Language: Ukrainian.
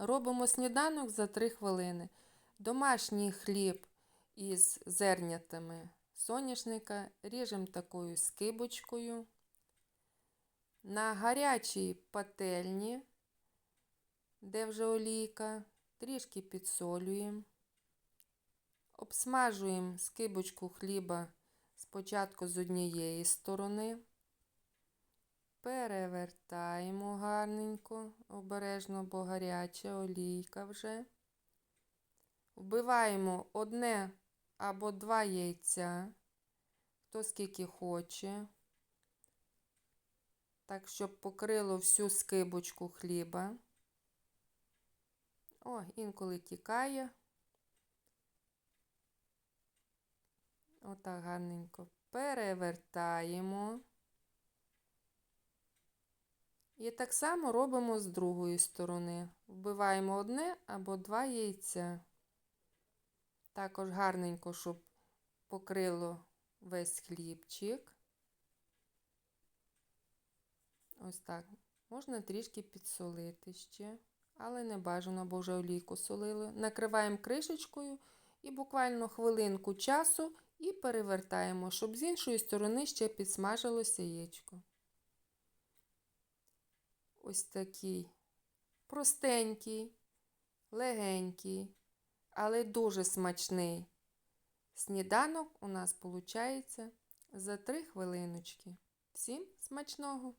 робимо сніданок за 3 хвилини. Домашній хліб із зернятами соняшника ріжемо такою скибочкою. На гарячій пательні, де вже олійка, трішки підсолюємо. Обсмажуємо скибочку хліба спочатку з однієї сторони. Перевертаємо гарненько, обережно, бо гаряча олійка вже. Вбиваємо одне або два яйця, хто скільки хоче, так, щоб покрило всю скибочку хліба. О, інколи тікає. Отак гарненько перевертаємо. І так само робимо з другої сторони. Вбиваємо одне або два яйця. Також гарненько, щоб покрило весь хлібчик. Ось так. Можна трішки підсолити ще, але не бажано, бо вже олійку солили. Накриваємо кришечкою і буквально хвилинку часу і перевертаємо, щоб з іншої сторони ще підсмажилося яєчко. Ось такий простенький, легенький, але дуже смачний. Сніданок у нас виходить за 3 хвилиночки. Всім смачного!